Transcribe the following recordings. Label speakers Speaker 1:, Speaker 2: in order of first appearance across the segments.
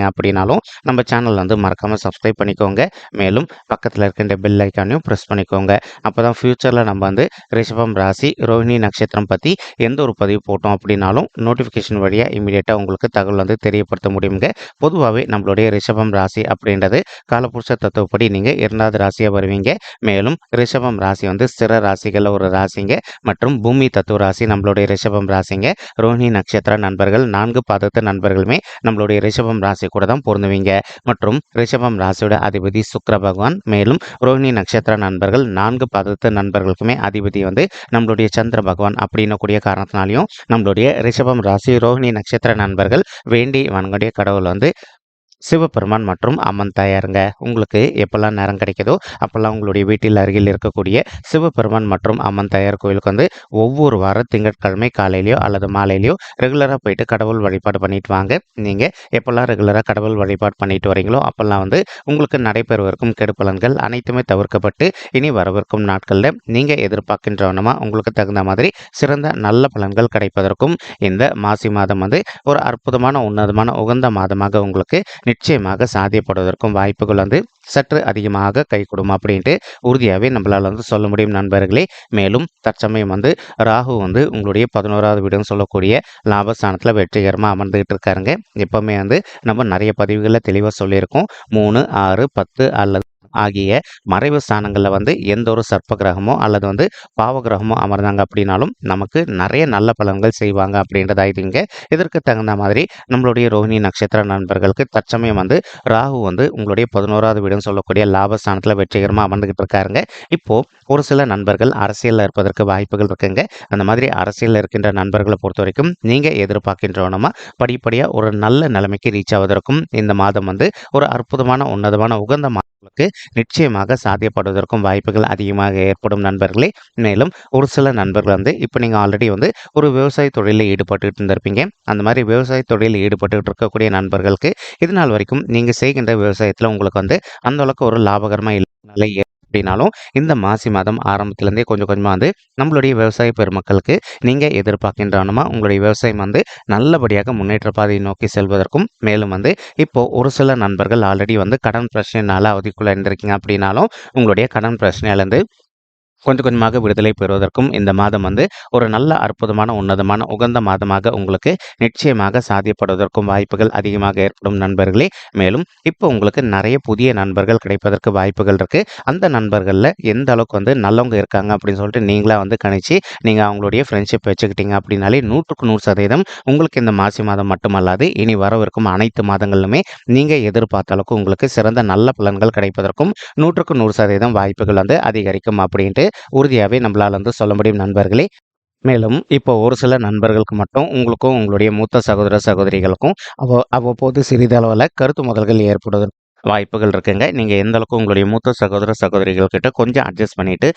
Speaker 1: அப்படின்னாலும் நம்ம சேனல் வந்து மறக்காமல் சப்ஸ்கிரைப் பண்ணிக்கோங்க. மேலும் பக்கத்தில் இருக்கின்ற பெல் ஐக்கானையும் ப்ரெஸ் பண்ணிக்கோங்க. அப்போ தான் ஃப்யூச்சரில் நம்ம வந்து ரிஷபம் ராசி ரோஹிணி நட்சத்திரம் பற்றி எந்த ஒரு பதிவு போட்டோம் அப்படின்னாலும் நோட்டிஃபிகேஷன் வழியாக இமீடியட்டாக உங்களுக்கு தகவல் வந்து தெரியப்படுத்த முடியுங்க. பொதுவாகவே நம்மளுடைய ரிஷபம் ராசி அப்படின்றது காலப்புருஷ தத்துவப்படி நீங்கள் இரண்டாவது ராசியாக வருவீங்க. மேலும் ரிஷபம் ராசி வந்து ஸ்திர ராசிகளில் ஒரு ராசிங்க. மற்றும் பூமி தத்துவ ராசி நம்மளுடைய ரிஷபம் ராசிங்க. ரோஹிணி நட்சத்திர நண்பர்கள் நான்கு பாதத்து நண்பர்களுமே நம்மளுடைய ரிஷபம் ராசி கூட தான் பொருந்துவீங்க. மற்றும் ரிஷபம் ராசியோட அதிபதி சுக்கர பகவான். மேலும் ரோஹிணி நட்சத்திர நண்பர்கள் நான்கு பதத்து நண்பர்களுக்குமே அதிபதி வந்து நம்மளுடைய சந்திர பகவான் அப்படின்னு கூடிய காரணத்தினாலையும் நம்மளுடைய ரிஷபம் ராசி ரோஹிணி நட்சத்திர நண்பர்கள் வேண்டி வன்கொடைய கடவுள் வந்து சிவபெருமான் மற்றும் அம்மன் தாயாருங்க. உங்களுக்கு எப்போல்லாம் நேரம் கிடைக்குதோ அப்போல்லாம் உங்களுடைய வீட்டில் அருகில் இருக்கக்கூடிய சிவபெருமான் மற்றும் அம்மன் தாயார் கோயிலுக்கு வந்து ஒவ்வொரு வாரம் திங்கட்கிழமை காலையிலையோ அல்லது மாலையிலையோ ரெகுலராக போயிட்டு கடவுள் வழிபாடு பண்ணிட்டு வாங்க. நீங்கள் எப்போல்லாம் ரெகுலராக கடவுள் வழிபாடு பண்ணிட்டு வரீங்களோ அப்போல்லாம் வந்து உங்களுக்கு நடைபெறுவதற்கும் கெடுப்பலன்கள் அனைத்துமே தவிர்க்கப்பட்டு இனி வரவிருக்கும் நாட்களில் நீங்கள் எதிர்பார்க்கின்றவனமா உங்களுக்கு தகுந்த மாதிரி சிறந்த நல்ல பலன்கள் கிடைப்பதற்கும் இந்த மாசி மாதம் வந்து ஒரு அற்புதமான உன்னதமான உகந்த மாதமாக உங்களுக்கு நிச்சயமாக சாத்தியப்படுவதற்கும் வாய்ப்புகள் வந்து சற்று அதிகமாக கை கொடுக்கும் அப்படின்ட்டு உறுதியாகவே நம்மளால் வந்து சொல்ல முடியும் நண்பர்களே. மேலும் தற்சமயம் வந்து ராகு வந்து உங்களுடைய பதினோராவது வீடுன்னு சொல்லக்கூடிய லாபஸ்தானத்தில் வெற்றிகரமாக அமர்ந்துகிட்டு இருக்காருங்க. எப்போவுமே வந்து நம்ம நிறைய பதிவுகளில் தெளிவாக சொல்லியிருக்கோம். மூணு ஆறு பத்து அல்லது ஆகிய மறைவு ஸ்தானங்களில் வந்து எந்த ஒரு சர்ப்ப கிரகமோ அல்லது வந்து பாவ கிரகமோ அமர்ந்தாங்க அப்படின்னாலும் நமக்கு நிறைய நல்ல பலன்கள் செய்வாங்க அப்படின்றதா இதுங்க இதற்கு தகுந்த மாதிரி நம்மளுடைய ரோஹிணி நட்சத்திர நண்பர்களுக்கு தற்சமயம் வந்து ராகு வந்து உங்களுடைய பதினோராவது வீடுன்னு சொல்லக்கூடிய லாபஸ்தானத்தில் வெற்றிகரமாக அமர்ந்துகிட்டு இருக்காருங்க. இப்போ ஒரு சில நண்பர்கள் அரசியலில் இருப்பதற்கு வாய்ப்புகள் இருக்குங்க. அந்த மாதிரி அரசியலில் இருக்கின்ற நண்பர்களை பொறுத்த வரைக்கும் நீங்கள் எதிர்பார்க்கின்றவனமா படிப்படியாக ஒரு நல்ல நிலைமைக்கு ரீச் ஆவதற்கும் இந்த மாதம் வந்து ஒரு அற்புதமான உன்னதமான உகந்த உங்களுக்கு நிச்சயமாக சாத்தியப்படுவதற்கும் வாய்ப்புகள் அதிகமாக ஏற்படும் நண்பர்களே. மேலும் ஒரு சில நண்பர்கள் வந்து இப்போ நீங்கள் ஆல்ரெடி வந்து ஒரு விவசாய தொழிலில் ஈடுபட்டுக்கிட்டு இருந்திருப்பீங்க. அந்த மாதிரி விவசாய தொழிலில் ஈடுபட்டுக்கிட்டு இருக்கக்கூடிய நண்பர்களுக்கு இது நாள் வரைக்கும் நீங்கள் செய்கின்ற விவசாயத்தில் உங்களுக்கு வந்து அந்த அளவுக்கு ஒரு லாபகரமாக இல்லை அப்படின்னாலும் இந்த மாசி மாதம் ஆரம்பத்துலேருந்தே கொஞ்சம் கொஞ்சமாக வந்து நம்மளுடைய விவசாய பெருமக்களுக்கு நீங்கள் எதிர்பார்க்கின்றனமா உங்களுடைய விவசாயம் வந்து நல்லபடியாக முன்னேற்ற பாதையை நோக்கி செல்வதற்கும் மேலும் வந்து இப்போது ஒரு சில நண்பர்கள் ஆல்ரெடி வந்து கடன் பிரச்சனைனால அவதிக்குள்ளே இருந்திருக்கீங்க அப்படின்னாலும் உங்களுடைய கடன் பிரச்சனையிலேருந்து கொஞ்சம் கொஞ்சமாக விடுதலை பெறுவதற்கும் இந்த மாதம் வந்து ஒரு நல்ல அற்புதமான உன்னதமான உகந்த மாதமாக உங்களுக்கு நிச்சயமாக சாத்தியப்படுவதற்கும் வாய்ப்புகள் அதிகமாக ஏற்படும் நண்பர்களே. மேலும் இப்போ உங்களுக்கு நிறைய புதிய நண்பர்கள் கிடைப்பதற்கு வாய்ப்புகள் இருக்குது அந்த நண்பர்களில் எந்த அளவுக்கு வந்து நல்லவங்க இருக்காங்க அப்படின்னு சொல்லிட்டு நீங்களாக வந்து கணிச்சு நீங்கள் அவங்களுடைய ஃப்ரெண்ட்ஷிப் வச்சுக்கிட்டீங்க அப்படின்னாலே நூற்றுக்கு நூறு சதவீதம் உங்களுக்கு இந்த மாசி மாதம் மட்டுமல்லாது இனி வரவிருக்கும் அனைத்து மாதங்களிலுமே நீங்கள் எதிர்பார்த்த அளவுக்கு உங்களுக்கு சிறந்த நல்ல பலன்கள் கிடைப்பதற்கும் நூற்றுக்கு நூறு சதவீதம் வாய்ப்புகள் வந்து அதிகரிக்கும் அப்படின்ட்டு உறுதியாகவே நம்மளால் வந்து சொல்ல முடியும் நண்பர்களே. மேலும் இப்போ ஒரு சில நண்பர்களுக்கு மட்டும் உங்களுக்கும் உங்களுடைய மூத்த சகோதர சகோதரிகளுக்கும் அவ்வ அவ்வப்போது சிறிதளவில் கருத்து முதல்கள் ஏற்படுவதற்கு வாய்ப்புகள் இருக்குங்க. நீங்கள் எந்த அளவுக்கு உங்களுடைய மூத்த சகோதர சகோதரிகள் கிட்ட கொஞ்சம் அட்ஜஸ்ட் பண்ணிட்டு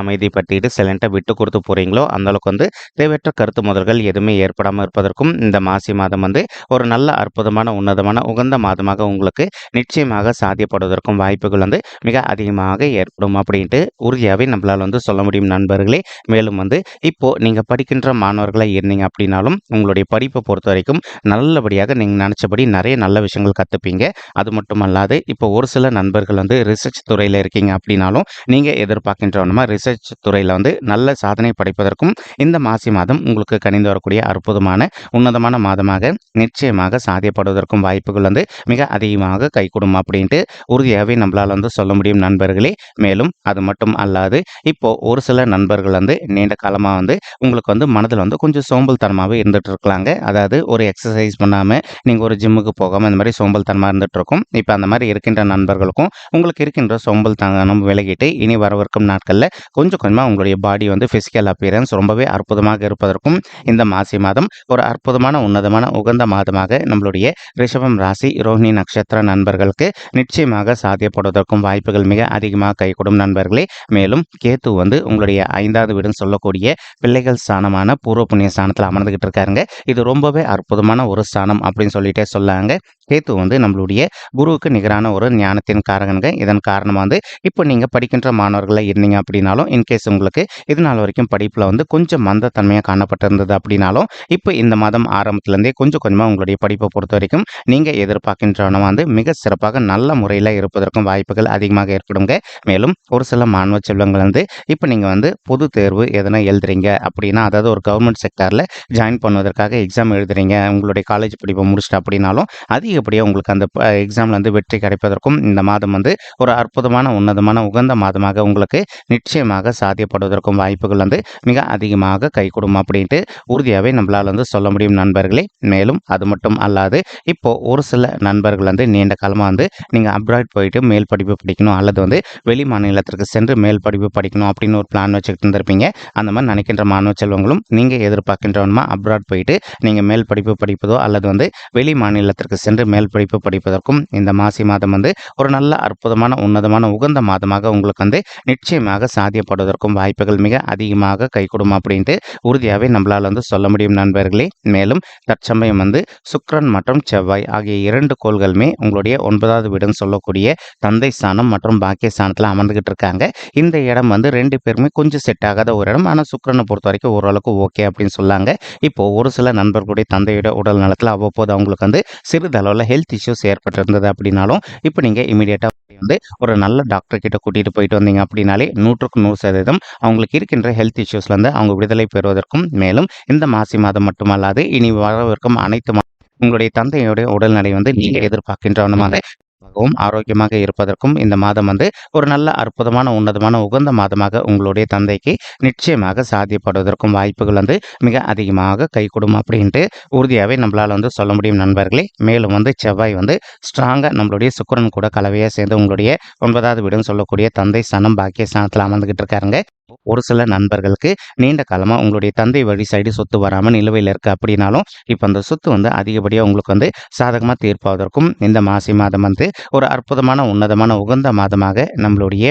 Speaker 1: அமைதி பற்றிட்டு சிலண்ட்டை விட்டு கொடுத்து போகிறீங்களோ அந்த அளவுக்கு வந்து தேவையற்ற கருத்து முதல்கள் எதுவுமே ஏற்படாமல் இருப்பதற்கும் இந்த மாசி மாதம் வந்து ஒரு நல்ல அற்புதமான உன்னதமான உகந்த மாதமாக உங்களுக்கு நிச்சயமாக சாத்தியப்படுவதற்கும் வாய்ப்புகள் வந்து மிக அதிகமாக ஏற்படும் அப்படின்ட்டு உறுதியாகவே நம்மளால் வந்து சொல்ல முடியும் நண்பர்களே. மேலும் வந்து இப்போது நீங்கள் படிக்கின்ற மாணவர்களாக இருந்தீங்க அப்படின்னாலும் உங்களுடைய படிப்பை பொறுத்த வரைக்கும் நல்லபடியாக நீங்கள் நினச்சபடி நிறைய நல்ல விஷயங்கள் கற்றுப்பீங்க அது மட்டும் அல்லாது இப்போ ஒரு சில நண்பர்கள் வந்து ரிசர்ச் துறையில் இருக்கீங்க அப்படின்னாலும் நீங்கள் எதிர்பார்க்கின்றவனமா ரிசர்ச் துறையில் வந்து நல்ல சாதனை படைப்பதற்கும் இந்த மாசி மாதம் உங்களுக்கு கணிந்து வரக்கூடிய அற்புதமான உன்னதமான மாதமாக நிச்சயமாக சாத்தியப்படுவதற்கும் வாய்ப்புகள் வந்து மிக அதிகமாக கைகூடும் அப்படின்ட்டு உறுதியாகவே நம்மளால் வந்து சொல்ல முடியும் நண்பர்களே. மேலும் அது மட்டும் அல்லாது இப்போ ஒரு சில நண்பர்கள் வந்து நீண்ட காலமாக வந்து உங்களுக்கு வந்து மனதில் வந்து கொஞ்சம் சோம்பல் தனமாகவே இருந்துட்டு இருக்கலாங்க. அதாவது ஒரு எக்ஸசைஸ் பண்ணாமல் நீங்கள் ஒரு ஜிம்முக்கு போகாமல் இந்த மாதிரி சோம்பல் தனமாக இருந்துகிட்ருக்கும் இப்போ அந்த மாதிரி மாதிரி இருக்கின்ற நண்பர்களுக்கும் உங்களுக்கு இருக்கின்ற சொம்பல் தங்கனம் விலகிட்டு இனி வரவிருக்கும் நாட்களில் கொஞ்சம் கொஞ்சமாக உங்களுடைய பாடி வந்து ஃபிசிக்கல் அப்பியரன்ஸ் ரொம்பவே அற்புதமாக இருப்பதற்கும் இந்த மாசி மாதம் ஒரு அற்புதமான உன்னதமான உகந்த மாதமாக நம்மளுடைய ரிஷபம் ராசி ரோஹிணி நட்சத்திர நண்பர்களுக்கு நிச்சயமாக சாத்தியப்படுவதற்கும் வாய்ப்புகள் மிக அதிகமாக கைகூடும் நண்பர்களே. மேலும் கேத்து வந்து உங்களுடைய ஐந்தாவது வீடுன்னு சொல்லக்கூடிய பிள்ளைகள் ஸ்தானமான பூர்வ புண்ணிய ஸ்தானத்தில் அமர்ந்துகிட்டு இருக்காருங்க. இது ரொம்பவே அற்புதமான ஒரு ஸ்தானம் அப்படின்னு சொல்லிட்டே சொல்லாங்க. கேத்து வந்து நம்மளுடைய குருவுக்கு நிகரான ஒரு ஞானத்தின் காரகனுங்க. இதன் காரணமாக வந்து இப்போ நீங்கள் படிக்கின்ற மாணவர்களாக இருந்தீங்க அப்படின்னாலும் இன்கேஸ் உங்களுக்கு இது நாள் வரைக்கும் படிப்பில் வந்து கொஞ்சம் மந்தத்தன்மையாக காணப்பட்டிருந்தது அப்படின்னாலும் இப்போ இந்த மாதம் ஆரம்பத்துலேருந்தே கொஞ்சம் கொஞ்சமாக உங்களுடைய படிப்பை பொறுத்த வரைக்கும் நீங்கள் எதிர்பார்க்கின்றவன வந்து மிக சிறப்பாக நல்ல முறையில் இருப்பதற்கும் வாய்ப்புகள் அதிகமாக ஏற்படுங்க. மேலும் ஒரு சில மாணவ செல்வங்கள் வந்து இப்போ நீங்கள் வந்து பொது தேர்வு எதனா எழுதுறீங்க அப்படின்னா அதாவது ஒரு கவர்மெண்ட் செக்டாரில் ஜாயின் பண்ணுவதற்காக எக்ஸாம் எழுதுறீங்க உங்களுடைய காலேஜ் படிப்பை முடிச்சுட்டு அப்படின்னாலும் அது அதிகப்படியாக உங்களுக்கு அந்த எக்ஸாமில் வந்து வெற்றி கிடைப்பதற்கும் இந்த மாதம் வந்து ஒரு அற்புதமான உன்னதமான உகந்த மாதமாக உங்களுக்கு நிச்சயமாக சாத்தியப்படுவதற்கும் வாய்ப்புகள் வந்து மிக அதிகமாக கை அப்படின்ட்டு உறுதியாகவே நம்மளால் வந்து சொல்ல முடியும் நண்பர்களே. மேலும் அது மட்டும் அல்லாது இப்போது ஒரு சில நண்பர்கள் வந்து நீண்ட காலமாக வந்து நீங்கள் அப்ராட் போயிட்டு மேல் படிப்பு படிக்கணும் அல்லது வந்து வெளி மாநிலத்திற்கு சென்று மேல் படிப்பு படிக்கணும் அப்படின்னு ஒரு பிளான் வச்சுக்கிட்டு இருந்திருப்பீங்க. அந்த மாதிரி நினைக்கின்ற மாணவ செல்வங்களும் நீங்கள் எதிர்பார்க்கின்றவனுமா? அப்ராட் போயிட்டு நீங்கள் மேல் படிப்பு படிப்பதோ அல்லது வந்து வெளி மாநிலத்திற்கு சென்று மேல் படிப்பு படிப்பதற்கும் இந்த மாசி மாதம் வந்து ஒரு நல்ல அற்புதமான உன்னதமான உகந்த மாதமாக உங்களுக்கு வந்து நிச்சயமாக சாத்தியப்படுவதற்கும் வாய்ப்புகள் மிக அதிகமாக கைகூடும் அப்படின்ட்டு உறுதியாகவே நம்மளால் வந்து சொல்ல முடியும் நண்பர்களே. மேலும் தற்சமயம் வந்து சுக்ரன் மற்றும் செவ்வாய் ஆகிய இரண்டு கோள்களுமே உங்களுடைய ஒன்பதாவது வீடுன்னு சொல்லக்கூடிய தந்தை ஸ்தானம் மற்றும் பாக்கிய ஸ்தானத்தில் அமர்ந்துகிட்டு இருக்காங்க. இந்த இடம் வந்து ரெண்டு பேருமே கொஞ்சம் செட் ஆகாத ஒரு இடம். ஆனால் சுக்ரனை பொறுத்த வரைக்கும் ஓரளவுக்கு ஓகே அப்படின்னு சொல்லாங்க. இப்போ ஒரு சில நண்பர்களுடைய தந்தையோட உடல் நலத்தில் அவ்வப்போது அவங்களுக்கு வந்து சிறிதளவில் ஹெல்த் இஷ்யூஸ் ஏற்பட்டிருந்தது அப்படின்னாலும் இப்போ நீங்கள் இமீடியட்டாக வந்து ஒரு நல்ல டாக்டர் கிட்ட கூட்டிகிட்டு போயிட்டு வந்தீங்க அப்படின்னாலே நூற்றுக்கு நூறு சதவீதம் அவங்களுக்கு இருக்கின்ற ஹெல்த் இஷ்யூஸ்லேருந்து அவங்க விடுதலை பெறுவதற்கும் மேலும் இந்த மாசி மாதம் மட்டுமல்லாது இனி வரவிருக்கும் அனைத்து உங்களுடைய தந்தையுடைய உடல்நிலை வந்து நீங்கள் எதிர்பார்க்கின்றவனமாக மிகவும் ஆரோக்கியமாக இருப்பதற்கும் இந்த மாதம் வந்து ஒரு நல்ல அற்புதமான உன்னதமான உகந்த மாதமாக உங்களுடைய தந்தைக்கு நிச்சயமாக சாத்தியப்படுவதற்கும் வாய்ப்புகள் வந்து மிக அதிகமாக கைகூடும் அப்படின்ட்டு உறுதியாகவே நம்மளால் வந்து சொல்ல முடியும் நண்பர்களே. மேலும் வந்து செவ்வாய் வந்து ஸ்ட்ராங்காக நம்மளுடைய சுக்கரன் கூட கலவையாக சேர்ந்து உங்களுடைய ஒன்பதாவது வீடுன்னு சொல்லக்கூடிய தந்தை சனம் பாக்கிய ஸ்தானத்தில் அமர்ந்துகிட்டு இருக்காருங்க. ஒரு சில நண்பர்களுக்கு நீண்ட காலமாக உங்களுடைய தந்தை வழி சைடு சொத்து வராமல் நிலுவையில் இருக்குது அப்படின்னாலும் இப்போ அந்த சொத்து வந்து அதிகப்படியாக உங்களுக்கு வந்து சாதகமாக தீர்ப்பாவதற்கும் இந்த மாசி மாதம் வந்து ஒரு அற்புதமான உன்னதமான உகந்த மாதமாக நம்மளுடைய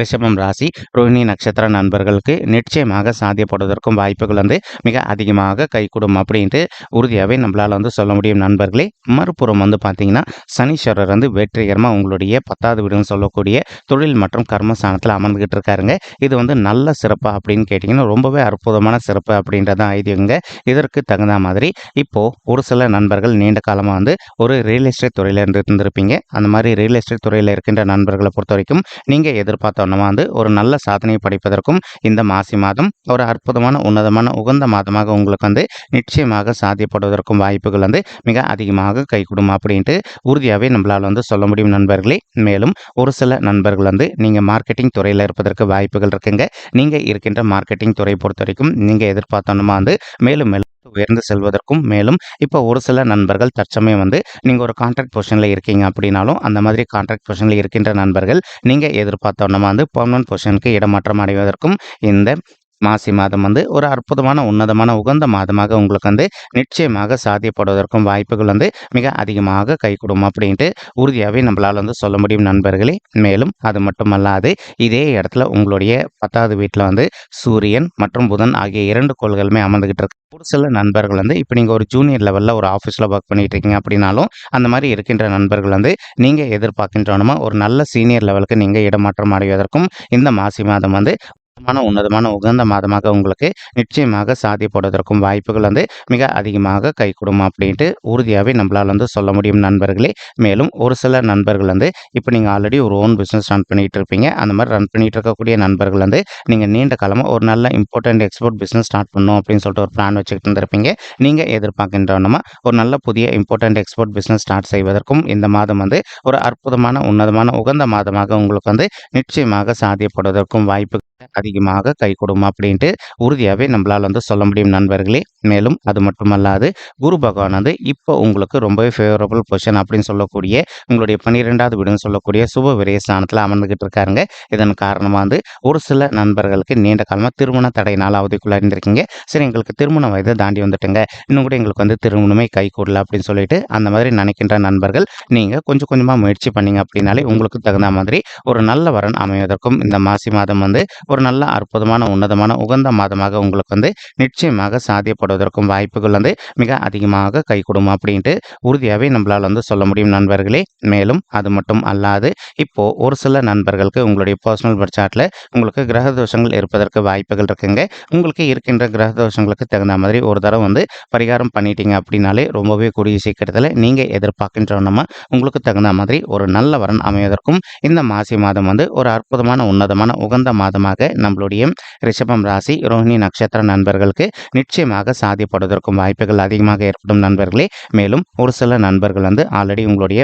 Speaker 1: ரிஷபம் ராசி ரோஹிணி நட்சத்திர நண்பர்களுக்கு நிச்சயமாக சாத்தியப்படுவதற்கும் வாய்ப்புகள் வந்து மிக அதிகமாக கைகூடும் அப்படின்ட்டு உறுதியாகவே நம்மளால் வந்து சொல்ல முடியும் நண்பர்களே. மறுபுறம் வந்து பார்த்தீங்கன்னா சனீஸ்வரர் வந்து வெற்றிகரமாக உங்களுடைய பத்தாவது வீடுன்னு சொல்லக்கூடிய தொழில் மற்றும் கர்மஸ்தானத்தில் அமர்ந்துகிட்டு இருக்காருங்க. இது வந்து நல்ல சிறப்பு அப்படின்னு கேட்டிங்கன்னா ரொம்பவே அற்புதமான சிறப்பு அப்படின்றதான் ஐதியங்க இதற்கு தகுந்த மாதிரி இப்போது ஒரு சில நண்பர்கள் நீண்ட காலமாக வந்து ஒரு ரியல் எஸ்டேட் துறையில் இருந்து இருந்திருப்பீங்க. அந்த மாதிரி ரியல் எஸ்டேட் துறையில் இருக்கின்ற நண்பர்களை பொறுத்த வரைக்கும் நீங்கள் எதிர்ப்பு எதிர்பார்த்தோன்னா வந்து ஒரு நல்ல சாதனையை படைப்பதற்கும் இந்த மாசி மாதம் ஒரு அற்புதமான உன்னதமான உகந்த மாதமாக உங்களுக்கு வந்து நிச்சயமாக சாத்தியப்படுவதற்கும் வாய்ப்புகள் வந்து மிக அதிகமாக கைகூடும் அப்படின்ட்டு உறுதியாகவே நம்மளால் வந்து சொல்ல முடியும் நண்பர்களே. மேலும் ஒரு சில நண்பர்கள் வந்து நீங்கள் மார்க்கெட்டிங் துறையில் இருப்பதற்கு வாய்ப்புகள் இருக்குங்க. நீங்கள் இருக்கின்ற மார்க்கெட்டிங் துறை பொறுத்த வரைக்கும் நீங்கள் எதிர்பார்த்தோன்னா வந்து மேலும் மேலும் உயர்ந்து செல்வதற்கும் மேலும் இப்போ ஒரு சில நண்பர்கள் தற்சமயம் வந்து நீங்கள் ஒரு கான்ட்ராக்ட் பொசிஷனில் இருக்கீங்க அப்படின்னாலும் அந்த மாதிரி கான்ட்ராக்ட் பொசிஷனில் இருக்கின்ற நண்பர்கள் நீங்கள் எதிர்பார்த்தோன்னா வந்து பர்மனன்ட் பொசிஷனுக்கு இடமாற்றம் அடைவதற்கும் இந்த மாசி மாதம் வந்து ஒரு அற்புதமான உன்னதமான உகந்த மாதமாக உங்களுக்கு வந்து நிச்சயமாக சாத்தியப்படுவதற்கும் வாய்ப்புகள் வந்து மிக அதிகமாக கைகூடும் அப்படின்ட்டு உறுதியாகவே நம்மளால் வந்து சொல்ல முடியும் நண்பர்களே. மேலும் அது மட்டுமல்லாது இதே இடத்துல உங்களுடைய பத்தாவது வீட்டில் வந்து சூரியன் மற்றும் புதன் ஆகிய இரண்டு கோள்களுமே அமர்ந்துகிட்டு இருக்கு. ஒரு சில நண்பர்கள் வந்து இப்போ நீங்கள் ஒரு ஜூனியர் லெவலில் ஒரு ஆஃபீஸில் ஒர்க் பண்ணிட்டு இருக்கீங்க அப்படின்னாலும் அந்த மாதிரி இருக்கின்ற நண்பர்கள் வந்து நீங்கள் எதிர்பார்க்கின்றனமா ஒரு நல்ல சீனியர் லெவலுக்கு நீங்கள் இடமாற்றம் அடைவதற்கும் இந்த மாசி மாதம் வந்து உன்னதமான உன்னதமான உகந்த மாதமாக உங்களுக்கு நிச்சயமாக சாதிப்படுவதற்கும் வாய்ப்புகள் வந்து மிக அதிகமாக கைகூடும் அப்படின்ட்டு உறுதியாகவே நம்மளால் வந்து சொல்ல முடியும் நண்பர்களே. மேலும் ஒரு சில நண்பர்கள் வந்து இப்போ நீங்கள் ஆல்ரெடி ஒரு ஓன் பிஸ்னஸ் ரன் பண்ணிட்டு இருப்பீங்க. அந்த மாதிரி ரன் பண்ணிட்டு இருக்கக்கூடிய நண்பர்கள் வந்து நீங்கள் நீண்ட காலமாக ஒரு நல்ல இம்பார்ட்டன்ட் எக்ஸ்போர்ட் பிஸ்னஸ் ஸ்டார்ட் பண்ணணும் அப்படின்னு சொல்லிட்டு ஒரு பிளான் வச்சுக்கிட்டு இருந்திருப்பீங்க. நீங்கள் எதிர்பார்க்கின்றனமா ஒரு நல்ல புதிய இம்பார்ட்டன்ட் எக்ஸ்போர்ட் பிஸ்னஸ் ஸ்டார்ட் செய்வதற்கும் இந்த மாதம் வந்து ஒரு அற்புதமான உன்னதமான உகந்த மாதமாக உங்களுக்கு வந்து நிச்சயமாக சாத்தியப்படுவதற்கும் வாய்ப்பு அதிகமாக கை கொடுமா அப்படின்ட்டு உறுதியாகவே நம்மளால் வந்து சொல்ல முடியும் நண்பர்களே. மேலும் அது மட்டுமல்லாது குரு பகவான் வந்து இப்போ உங்களுக்கு ரொம்பவே ஃபேவரபுள் பொசிஷன் அப்படின்னு சொல்லக்கூடிய உங்களுடைய பன்னிரெண்டாவது வீடுன்னு சொல்லக்கூடிய சுப விரய ஸ்தானத்தில் அமர்ந்துகிட்டு இருக்காருங்க. இதன் காரணமாக வந்து ஒரு சில நண்பர்களுக்கு நீண்ட காலமாக திருமண தடையினால் அவதிக்குள்ளே இருந்திருக்கீங்க சரி எங்களுக்கு திருமண வயதை தாண்டி வந்துட்டுங்க. இன்னும் கூட எங்களுக்கு வந்து திருமணமே கை கூடல அப்படின்னு சொல்லிட்டு அந்த மாதிரி நினைக்கின்ற நண்பர்கள் நீங்கள் கொஞ்சம் கொஞ்சமாக முயற்சி பண்ணீங்க அப்படின்னாலே உங்களுக்கு தகுந்த மாதிரி ஒரு நல்ல வரன் அமைவதற்கும் இந்த மாசி மாதம் வந்து ஒரு நல்ல அற்புதமான உன்னதமான உகந்த மாதமாக உங்களுக்கு வந்து நிச்சயமாக சாத்தியப்படுவதற்கும் வாய்ப்புகள் வந்து மிக அதிகமாக கை கொடுக்கும் அப்படின்ட்டு உறுதியாகவே நம்மளால் வந்து சொல்ல முடியும் நண்பர்களே. மேலும் அது மட்டும் அல்லாது இப்போ ஒரு சில நண்பர்களுக்கு உங்களுடைய பர்சனல் பட்சாட்டில் உங்களுக்கு கிரக தோஷங்கள் இருப்பதற்கு வாய்ப்புகள் இருக்குங்க. உங்களுக்கு இருக்கின்ற கிரக தோஷங்களுக்கு தகுந்த மாதிரி ஒரு தடவை வந்து பரிகாரம் பண்ணிட்டீங்க அப்படின்னாலே ரொம்பவே கூடிய சீக்கிரத்தில் நீங்கள் எதிர்பார்க்கின்றவனமா உங்களுக்கு தகுந்த மாதிரி ஒரு நல்ல வரன் அமைவதற்கும் இந்த மாசி மாதம் வந்து ஒரு அற்புதமான உன்னதமான உகந்த மாதமாக நம்மளுடைய ரிஷபம் ராசி ரோஹிணி நட்சத்திர நண்பர்களுக்கு நிச்சயமாக சாதிப்படுவதற்கும் வாய்ப்புகள் அதிகமாக ஏற்படும் நண்பர்களே. மேலும் ஒரு சில நண்பர்கள் வந்து ஆல்ரெடி உங்களுடைய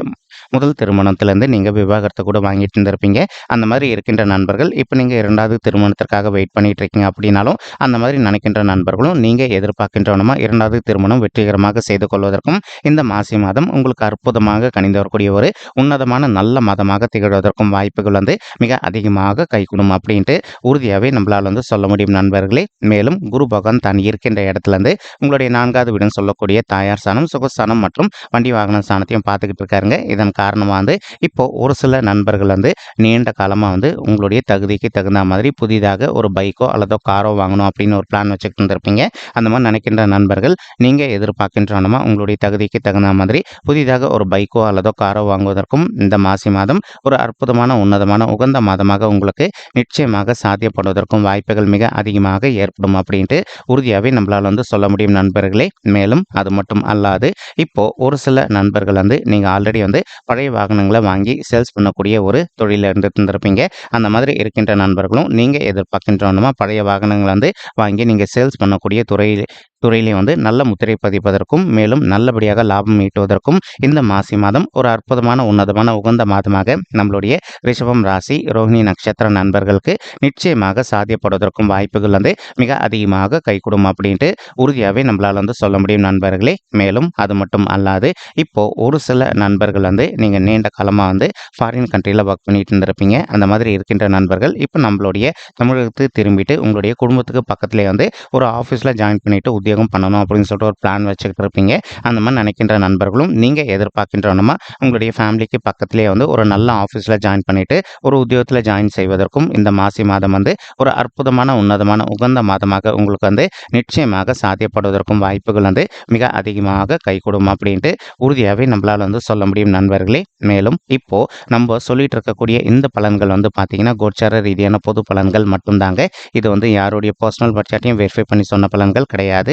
Speaker 1: முதல் திருமணத்திலேருந்து நீங்கள் விவாகரத்தை கூட வாங்கிட்டு இருந்திருப்பீங்க. அந்த மாதிரி இருக்கின்ற நண்பர்கள் இப்போ நீங்கள் இரண்டாவது திருமணத்திற்காக வெயிட் பண்ணிட்டு இருக்கீங்க அப்படின்னாலும் அந்த மாதிரி நினைக்கின்ற நண்பர்களும் நீங்கள் எதிர்பார்க்கின்றவனமா இரண்டாவது திருமணம் வெற்றிகரமாக செய்து கொள்வதற்கும் இந்த மாசி மாதம் உங்களுக்கு அற்புதமாக கணிந்து வரக்கூடிய ஒரு உன்னதமான நல்ல மாதமாக திகழ்வதற்கும் வாய்ப்புகள் வந்து மிக அதிகமாக கைகூடும் அப்படின்ட்டு உறுதியாகவே நம்மளால் வந்து சொல்ல முடியும் நண்பர்களே. மேலும் குரு பகவான் தான் இருக்கின்ற இடத்துலேருந்து உங்களுடைய நான்காவது வீடுன்னு சொல்லக்கூடிய தாயார் சாணம் சுகஸ்தானம் மற்றும் வண்டி வாகன சாணத்தையும் பார்த்துக்கிட்டு இருக்காருங்க. இதன் காரணமாக வந்து இப்போது ஒரு சில நண்பர்கள் வந்து நீண்ட காலமாக வந்து உங்களுடைய தகுதிக்கு தகுந்த மாதிரி புதிதாக ஒரு பைக்கோ அல்லதோ காரோ வாங்கணும் அப்படின்னு ஒரு பிளான் வச்சுக்கிட்டு இருந்திருப்பீங்க. அந்த மாதிரி நினைக்கின்ற நண்பர்கள் நீங்கள் எதிர்பார்க்கின்றனமா உங்களுடைய தகுதிக்கு தகுந்த மாதிரி புதிதாக ஒரு பைக்கோ அல்லதோ காரோ வாங்குவதற்கும் இந்த மாசி மாதம் ஒரு அற்புதமான உன்னதமான உகந்த மாதமாக உங்களுக்கு நிச்சயமாக சாத்தியப்படுவதற்கும் வாய்ப்புகள் மிக அதிகமாக ஏற்படும் அப்படின்ட்டு உறுதியாகவே நம்மளால் வந்து சொல்ல முடியும் நண்பர்களே. மேலும் அது மட்டும் அல்லாது இப்போ ஒரு சில நண்பர்கள் வந்து நீங்கள் ஆல்ரெடி வந்து பழைய வாகனங்களை வாங்கி சேல்ஸ் பண்ணக்கூடிய ஒரு தொழிலில் இருந்துட்டு அந்த மாதிரி இருக்கின்ற நண்பர்களும் நீங்கள் எதிர்பார்க்கின்றவனுமா பழைய வாகனங்களை வந்து வாங்கி நீங்கள் சேல்ஸ் பண்ணக்கூடிய துறையில் துறையிலே வந்து நல்ல முத்திரை பதிப்பதற்கும் மேலும் நல்லபடியாக லாபம் ஈட்டுவதற்கும் இந்த மாசி மாதம் ஒரு அற்புதமான உன்னதமான உகந்த மாதமாக நம்மளுடைய ரிஷபம் ராசி ரோஹிணி நட்சத்திர நண்பர்களுக்கு நிச்சயமாக சாத்தியப்படுவதற்கும் வாய்ப்புகள் வந்து மிக அதிகமாக கைகூடும் அப்படின்ட்டு உறுதியாகவே நம்மளால் வந்து சொல்ல முடியும் நண்பர்களே. மேலும் அது மட்டும் அல்லாது இப்போது ஒரு சில நண்பர்கள் வந்து நீங்கள் நீண்ட காலமாக வந்து ஃபாரின் கண்ட்ரியில் ஒர்க் பண்ணிட்டு இருந்திருப்பீங்க. அந்த மாதிரி இருக்கின்ற நண்பர்கள் இப்போ நம்மளுடைய தமிழகத்துக்கு திரும்பிட்டு உங்களுடைய குடும்பத்துக்கு பக்கத்துலேயே வந்து ஒரு ஆஃபீஸில் ஜாயின் பண்ணிவிட்டு உத்தியோகம் பண்ணணும் அப்படின்னு சொல்லிட்டு ஒரு பிளான் வச்சுக்கிட்டு இருப்பீங்க அந்த மாதிரி நினைக்கின்ற நண்பர்களும் நீங்கள் எதிர்பார்க்கின்றவனமா உங்களுடைய ஃபேமிலிக்கு பக்கத்துலேயே வந்து ஒரு நல்ல ஆஃபீஸில் ஜாயின் பண்ணிவிட்டு ஒரு உத்தியோகத்தில் ஜாயின் செய்வதற்கும் இந்த மாசி மாதம் வந்து ஒரு அற்புதமான உன்னதமான உகந்த மாதமாக உங்களுக்கு வந்து நிச்சயமாக சாத்தியப்படுவதற்கும் வாய்ப்புகள் வந்து மிக அதிகமாக கைகூடும் அப்படின்ட்டு உறுதியாகவே நம்மளால் வந்து சொல்ல முடியும் நண்பர்களே. மேலும் இப்போ நம்ம சொல்லிட்டு இருக்கக்கூடிய இந்த பலன்கள் வந்து பார்த்தீங்கன்னா கோச்சார ரீதியான பொது பலன்கள் மட்டும்தாங்க. இது வந்து யாருடைய பர்சனல் பட்ஜெட்டையும் வெரிஃபை பண்ணி சொன்ன பலன்கள் கிடையாது.